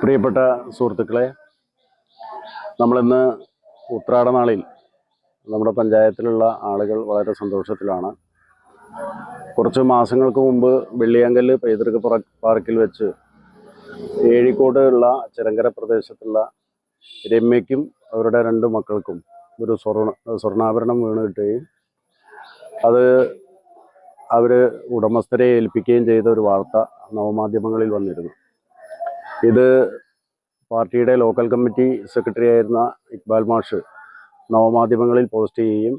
പ്രിയപ്പെട്ട സുഹൃത്തുക്കളെ നമ്മളിന്ന് ഉത്രാട നാളിൽ നമ്മുടെ പഞ്ചായത്തിലുള്ള ആളുകൾ വളരെ സന്തോഷത്തിലാണ്. കുറച്ച് മാസങ്ങൾക്ക് മുമ്പ് വെള്ളിയാങ്കല്ല് പൈതൃക പാർക്കിൽ വെച്ച് ഏഴിക്കോട് ഉള്ള ചിരങ്കര പ്രദേശത്തുള്ള രമ്യയ്ക്കും അവരുടെ രണ്ട് മക്കൾക്കും ഒരു സ്വർണ സ്വർണാഭരണം വീണ് കിട്ടുകയും അത് അവർ ഉടമസ്ഥരെ ഏൽപ്പിക്കുകയും ചെയ്ത ഒരു വാർത്ത നവമാധ്യമങ്ങളിൽ വന്നിരുന്നു. ഇത് പാർട്ടിയുടെ ലോക്കൽ കമ്മിറ്റി സെക്രട്ടറി ആയിരുന്ന ഇക്ബാൽ മാഷ് നവമാധ്യമങ്ങളിൽ പോസ്റ്റ് ചെയ്യുകയും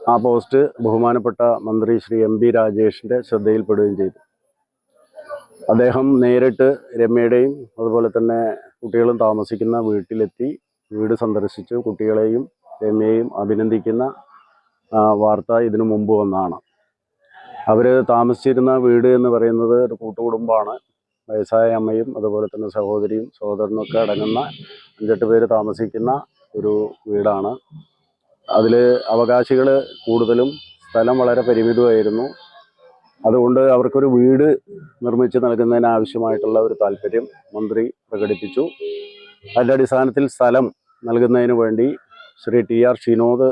ആ പോസ്റ്റ് ബഹുമാനപ്പെട്ട മന്ത്രി ശ്രീ എം ബി രാജേഷിന്റെ ശ്രദ്ധയിൽപ്പെടുകയും ചെയ്തു. അദ്ദേഹം നേരിട്ട് രമ്യയുടെയും അതുപോലെ തന്നെ കുട്ടികളും താമസിക്കുന്ന വീട്ടിലെത്തി വീട് സന്ദർശിച്ച്. കുട്ടികളെയും രമ്യയെയും അഭിനന്ദിക്കുന്ന വാർത്ത ഇതിനു മുമ്പ് വന്നതാണ് അവർ താമസിച്ചിരുന്ന വീട് എന്ന് പറയുന്നത് ഒരു കൂട്ടുകുടുംബമാണ്. വയസ്സായ അമ്മയും അതുപോലെ തന്നെ സഹോദരിയും സഹോദരനും ഒക്കെ അടങ്ങുന്ന അഞ്ചെട്ട് പേര് താമസിക്കുന്ന ഒരു വീടാണ്. അതിൽ അവകാശികൾ കൂടുതലും സ്ഥലം വളരെ പരിമിതമായിരുന്നു. അതുകൊണ്ട് അവർക്കൊരു വീട് നിർമ്മിച്ച് നൽകുന്നതിന് ആവശ്യമായിട്ടുള്ള ഒരു താല്പര്യം മന്ത്രി പ്രകടിപ്പിച്ചു. അതിന്റെ അടിസ്ഥാനത്തിൽ സ്ഥലം നൽകുന്നതിന് വേണ്ടി ശ്രീ ടി ആർ ഷിനോദ്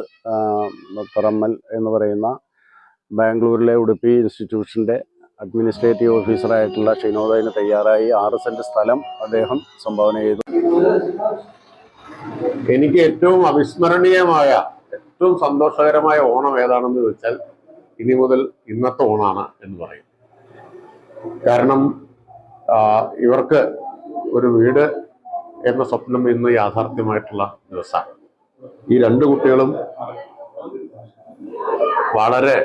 പറമ്മൽ എന്ന് പറയുന്ന ബാംഗ്ലൂരിലെ ഉടുപ്പി ഇൻസ്റ്റിറ്റ്യൂഷന്റെ അഡ്മിനിസ്ട്രേറ്റീവ് ഓഫീസറായിട്ടുള്ള ഷിനോദയിന് തയ്യാറായി. ആറ് സെന്റ് സ്ഥലം അദ്ദേഹം സംഭാവന ചെയ്തു. എനിക്ക് ഏറ്റവും അവിസ്മരണീയമായ ഏറ്റവും സന്തോഷകരമായ ഓണം ഏതാണെന്ന് ചോദിച്ചാൽ ഇനി മുതൽ ഇന്നത്തെ ഓണാണ് എന്ന് പറയും. കാരണം ഇവർക്ക് ഒരു വീട് എന്ന സ്വപ്നം ഇന്ന് യാഥാർത്ഥ്യമായിട്ടുള്ള ദിവസമാണ്. ഈ രണ്ട് കുട്ടികളും വളരെ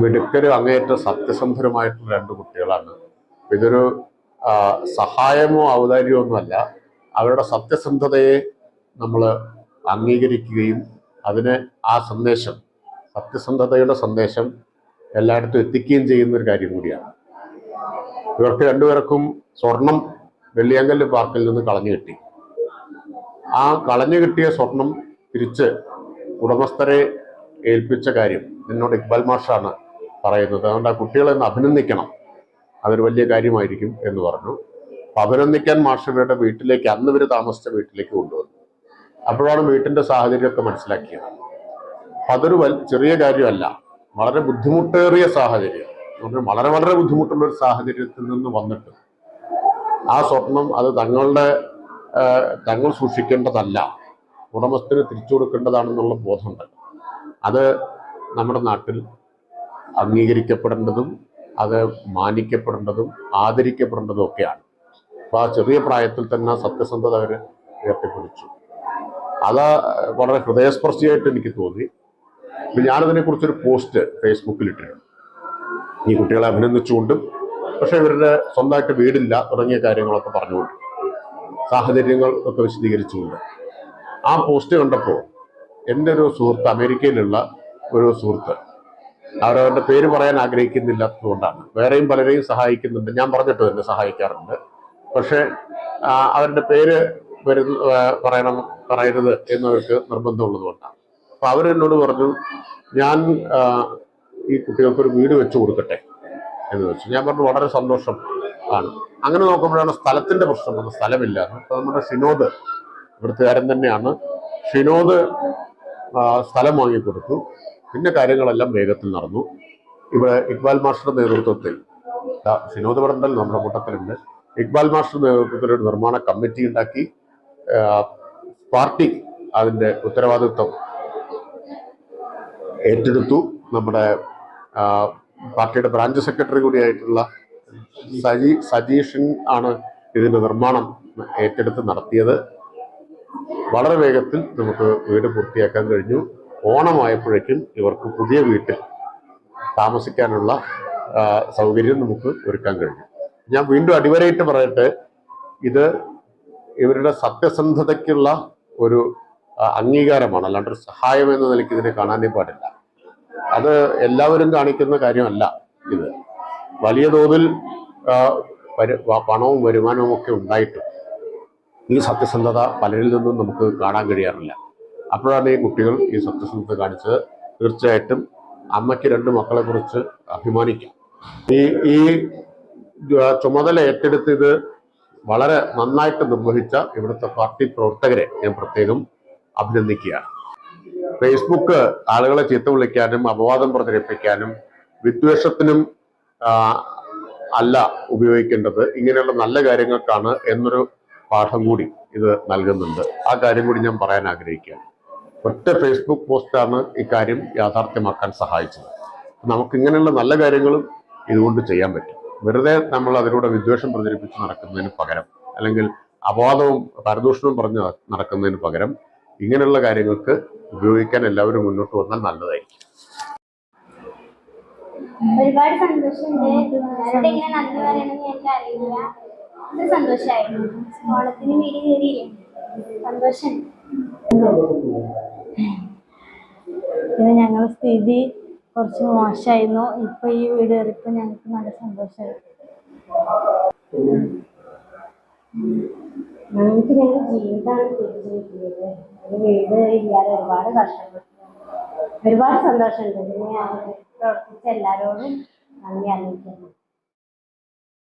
മിടുക്കരും അങ്ങേയറ്റം സത്യസന്ധരുമായിട്ടുള്ള രണ്ട് കുട്ടികളാണ്. ഇതൊരു സഹായമോ ഔദാര്യമോ ഒന്നുമല്ല. അവരുടെ സത്യസന്ധതയെ നമ്മൾ അംഗീകരിക്കുകയും അതിന് ആ സന്ദേശം സത്യസന്ധതയുടെ സന്ദേശം എല്ലായിടത്തും എത്തിക്കുകയും ചെയ്യുന്ന ഒരു കാര്യം കൂടിയാണ്. ഇവർക്ക് രണ്ടുപേർക്കും സ്വർണം വെള്ളിയങ്കൽ പാർക്കിൽ നിന്ന് കളഞ്ഞു കിട്ടി. ആ കളഞ്ഞു കിട്ടിയ സ്വർണം തിരിച്ച് ഉടമസ്ഥരെ ഏൽപ്പിച്ച കാര്യം എന്നോട് ഇക്ബാൽ മാഷാണ് പറയുന്നത്. അതുകൊണ്ട് ആ കുട്ടികളെ ഒന്ന് അഭിനന്ദിക്കണം. അതൊരു വലിയ കാര്യമായിരിക്കും എന്ന് പറഞ്ഞു. അപ്പൊ അഭിനന്ദിക്കാൻ മാഷവരുടെ വീട്ടിലേക്ക് അന്ന് ഇവർ താമസിച്ച വീട്ടിലേക്ക് കൊണ്ടുവന്നു. അപ്പോഴാണ് വീട്ടിന്റെ സാഹചര്യമൊക്കെ മനസ്സിലാക്കിയത്. അപ്പൊ അതൊരു ചെറിയ കാര്യമല്ല. വളരെ ബുദ്ധിമുട്ടേറിയ സാഹചര്യം. വളരെ വളരെ ബുദ്ധിമുട്ടുള്ള ഒരു സാഹചര്യത്തിൽ നിന്ന് വന്നിട്ട് ആ സ്വപ്നം അത് തങ്ങളുടെ തങ്ങൾ സൂക്ഷിക്കേണ്ടതല്ല. ഉടമസ്ഥന് തിരിച്ചു കൊടുക്കേണ്ടതാണെന്നുള്ള ബോധമുണ്ട്. അത് നമ്മുടെ നാട്ടിൽ അംഗീകരിക്കപ്പെടേണ്ടതും അത് മാനിക്കപ്പെടേണ്ടതും ആദരിക്കപ്പെടേണ്ടതും ഒക്കെയാണ്. അപ്പൊ ആ ചെറിയ പ്രായത്തിൽ തന്നെ സത്യസന്ധത അവർ ഉയർത്തിപ്പിടിച്ചു. അത് വളരെ ഹൃദയസ്പർശിയായിട്ട് എനിക്ക് തോന്നി. അപ്പൊ ഞാനതിനെ കുറിച്ചൊരു പോസ്റ്റ് ഫേസ്ബുക്കിൽ ഇട്ടിട്ടുണ്ട് ഈ കുട്ടികളെ അഭിനന്ദിച്ചുകൊണ്ടും പക്ഷെ ഇവരുടെ സ്വന്തമായിട്ട് വീടില്ല തുടങ്ങിയ കാര്യങ്ങളൊക്കെ പറഞ്ഞുകൊണ്ട് സാഹചര്യങ്ങൾ ഒക്കെ വിശദീകരിച്ചുകൊണ്ട്. ആ പോസ്റ്റ് കണ്ടപ്പോൾ എന്റെ ഒരു സുഹൃത്ത് അമേരിക്കയിലുള്ള ഒരു സുഹൃത്ത് അവരവരുടെ പേര് പറയാൻ ആഗ്രഹിക്കുന്നില്ലാത്തതുകൊണ്ടാണ് വേറെയും പലരെയും സഹായിക്കുന്നുണ്ട്. ഞാൻ പറഞ്ഞിട്ട് തന്നെ സഹായിക്കാറുണ്ട്. പക്ഷേ അവരുടെ പേര് വരുന്ന പറയണം പറയരുത് എന്നവർക്ക് നിർബന്ധമുള്ളത് കൊണ്ടാണ്. അപ്പൊ അവരെന്നോട് പറഞ്ഞു ഞാൻ ഈ കുട്ടികൾക്ക് ഒരു വീട് വെച്ചു കൊടുക്കട്ടെ? എന്ന് വെച്ചു ഞാൻ പറഞ്ഞു വളരെ സന്തോഷം ആണ്. അങ്ങനെ നോക്കുമ്പോഴാണ് സ്ഥലത്തിന്റെ പ്രശ്നം വന്നത്. സ്ഥലമില്ല. അപ്പം നമ്മുടെ ഷിനോദ് ഇവിടുത്തുകാരൻ തന്നെയാണ്. ഷിനോദ് സ്ഥലം വാങ്ങിക്കൊടുത്തു. പിന്നെ കാര്യങ്ങളെല്ലാം വേഗത്തിൽ നടന്നു. ഇവിടെ ഇക്ബാൽ മാസ്റ്ററുടെ നേതൃത്വത്തിൽ ദാ ഷിനോദ് നമ്മുടെ കൂട്ടത്തിലുണ്ട്. ഇക്ബാൽ മാസ്റ്റർ നേതൃത്വത്തിൽ ഒരു നിർമ്മാണ കമ്മിറ്റി ഉണ്ടാക്കി. പാർട്ടി അതിന്റെ ഉത്തരവാദിത്വം ഏറ്റെടുത്തു. നമ്മുടെ പാർട്ടിയുടെ ബ്രാഞ്ച് സെക്രട്ടറി കൂടിയായിട്ടുള്ള സജി സജീഷൻ ആണ് ഇതിന്റെ നിർമ്മാണം ഏറ്റെടുത്ത് നടത്തിയത്. വളരെ വേഗത്തിൽ നമുക്ക് വീട് പൂർത്തിയാക്കാൻ കഴിഞ്ഞു. ഓണമായപ്പോഴേക്കും ഇവർക്ക് പുതിയ വീട്ടിൽ താമസിക്കാനുള്ള സൗകര്യം നമുക്ക് ഒരുക്കാൻ കഴിഞ്ഞു. ഞാൻ വീണ്ടും അടിവരയിട്ട് പറയട്ടെ ഇത് ഇവരുടെ സത്യസന്ധതയ്ക്കുള്ള ഒരു അംഗീകാരമാണ്. അല്ലാണ്ട് ഒരു സഹായം എന്ന നിലയ്ക്ക് ഇതിനെ കാണാനേ പാടില്ല. അത് എല്ലാവരും കാണിക്കുന്ന കാര്യമല്ല ഇത്. വലിയ തോതിൽ പണവും വരുമാനവും ഒക്കെ ഉണ്ടായിട്ടും ഈ സത്യസന്ധത പലരിൽ നിന്നും നമുക്ക് കാണാൻ കഴിയാറില്ല. അപ്പോഴാണ് ഈ കുട്ടികൾ ഈ സത്യസന്ധത കാണിച്ചത്. തീർച്ചയായിട്ടും അമ്മയ്ക്ക് രണ്ട് മക്കളെ കുറിച്ച് അഭിമാനിക്കാം. ഈ ഈ ചുമതല ഏറ്റെടുത്ത് ഇത് വളരെ നന്നായിട്ട് നിർവഹിച്ച ഇവിടുത്തെ പാർട്ടി പ്രവർത്തകരെ ഞാൻ പ്രത്യേകം അഭിനന്ദിക്കുകയാണ്. ഫേസ്ബുക്ക് ആളുകളെ ചീത്ത വിളിക്കാനും അപവാദം പ്രചരിപ്പിക്കാനും വിദ്വേഷത്തിനും അല്ല ഉപയോഗിക്കേണ്ടത് ഇങ്ങനെയുള്ള നല്ല കാര്യങ്ങൾക്കാണ് എന്നൊരു പാഠം കൂടി ഇത് നൽകുന്നുണ്ട്. ആ കാര്യം കൂടി ഞാൻ പറയാൻ ആഗ്രഹിക്കുകയാണ്. ഒറ്റ ഫേസ്ബുക്ക് പോസ്റ്റാണ് ഇക്കാര്യം യാഥാർത്ഥ്യമാക്കാൻ സഹായിച്ചത്. നമുക്ക് ഇങ്ങനെയുള്ള നല്ല കാര്യങ്ങളും ഇതുകൊണ്ട് ചെയ്യാൻ പറ്റും. വെറുതെ നമ്മൾ അതിലൂടെ വിദ്വേഷം പ്രചരിപ്പിച്ച് നടക്കുന്നതിന് പകരം അല്ലെങ്കിൽ അപവാദവും പരദൂഷണവും പറഞ്ഞ് നടക്കുന്നതിന് പകരം ഇങ്ങനെയുള്ള കാര്യങ്ങൾക്ക് ഉപയോഗിക്കാൻ എല്ലാവരും മുന്നോട്ട് വന്നാൽ നല്ലതായിരിക്കും. ഒരുപാട് സന്തോഷമുണ്ട്. സന്തോഷമായിരുന്നു സന്തോഷം പിന്നെ ഞങ്ങളുടെ സ്ഥിതി കുറച്ച് മോശമായിരുന്നു. ഇപ്പൊ ഈ വീട് കയറിയപ്പോൾ ഞങ്ങൾക്ക് നല്ല സന്തോഷമായി. ഞങ്ങൾക്ക് ഞങ്ങളുടെ ജീവിതമാണ് തിരിച്ചിരിക്കുന്നത് ഒരു വീട് ഇല്ലാതെ ഒരുപാട് കഷ്ടപ്പെട്ടു ഒരുപാട് സന്തോഷമുണ്ട്. പിന്നെ പ്രവർത്തിച്ച എല്ലാവരോടും നന്ദി അറിയിക്കുന്നു.